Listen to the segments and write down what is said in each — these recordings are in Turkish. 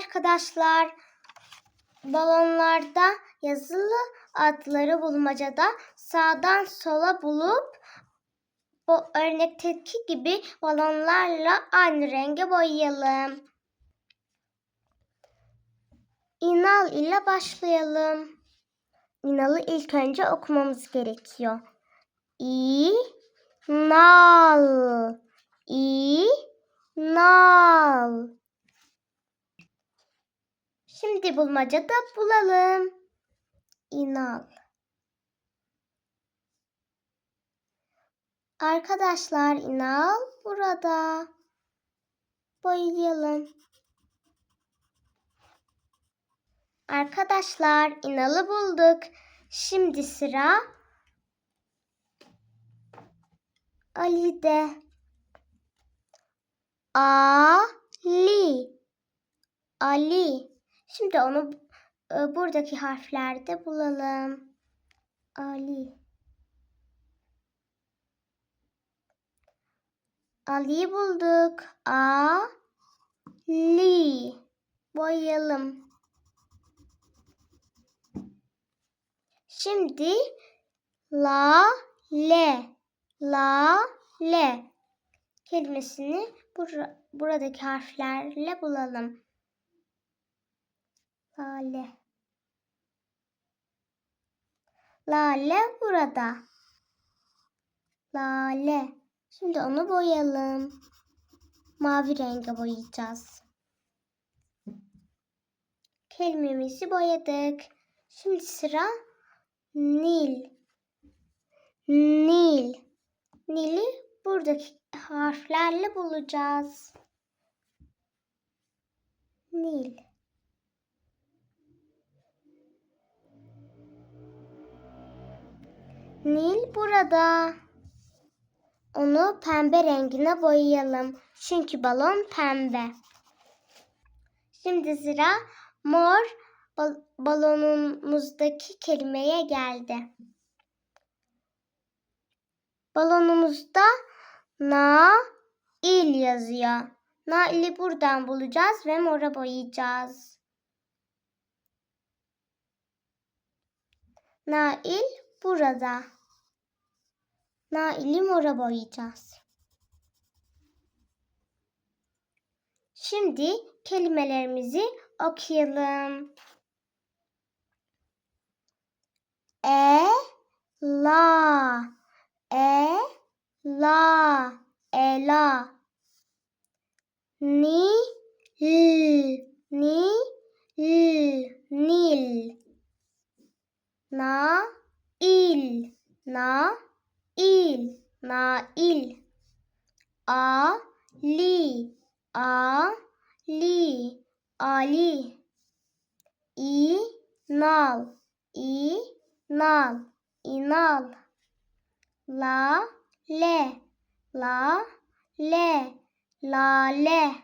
arkadaşlar. Balonlarda yazılı adları bulmacada sağdan sola bulup bu örnekteki gibi balonlarla aynı renge boyayalım. İnal ile başlayalım. İnalı ilk önce okumamız gerekiyor. İ nal İ nal Şimdi bulmacada bulalım. İnal. Arkadaşlar inal burada. Boyayalım. Arkadaşlar inalı bulduk. Şimdi sıra Ali'de. Ali. Ali. Şimdi onu e, buradaki harflerde bulalım. Ali. Ali'yi bulduk. A. Li. Boyayalım. Şimdi la le la le kelimesini bur buradaki harflerle bulalım. Lale. Lale burada. Lale. Şimdi onu boyayalım. Mavi renge boyayacağız. Kelimemizi boyadık. Şimdi sıra Nil. Nil. Nil'i buradaki harflerle bulacağız. Nil. Nil burada. Onu pembe rengine boyayalım. Çünkü balon pembe. Şimdi sıra mor bal balonumuzdaki kelimeye geldi. Balonumuzda na il yazıyor. Nail'i buradan bulacağız ve mora boyayacağız. Nail burada. Nail'i mora boyayacağız. Şimdi kelimelerimizi okuyalım. E la e la ela ni l ni l nil na il na il na il. A li. A li. Ali. İ nal. İ nal. İnal. La le. La le. Lale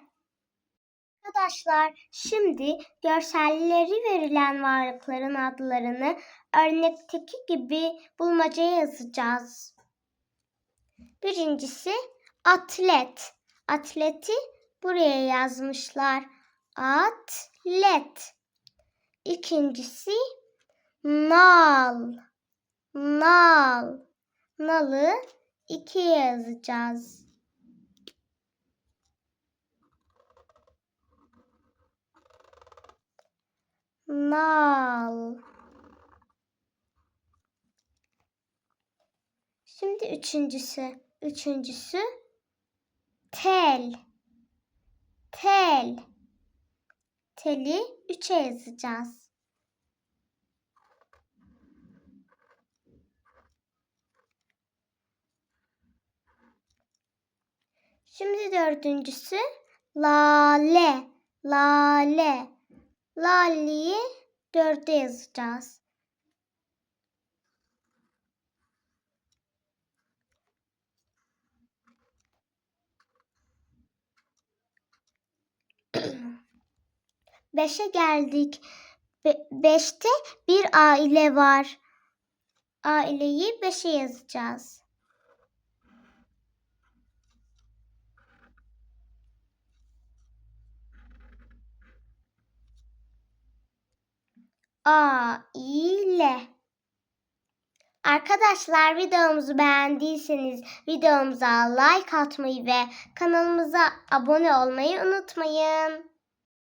Arkadaşlar şimdi görselleri verilen varlıkların adlarını örnekteki gibi bulmacaya yazacağız. Birincisi atlet. Atleti buraya yazmışlar. Atlet. İkincisi nal. Nal. Nalı ikiye yazacağız. Nal. Şimdi üçüncüsü. Üçüncüsü tel. Tel. Teli üçe yazacağız. Şimdi dördüncüsü lale. Lale. Lale'yi dörde yazacağız. Beşe geldik. Be- beşte bir aile var. Aileyi beşe yazacağız. Aile. Arkadaşlar videomuzu beğendiyseniz videomuza like atmayı ve kanalımıza abone olmayı unutmayın.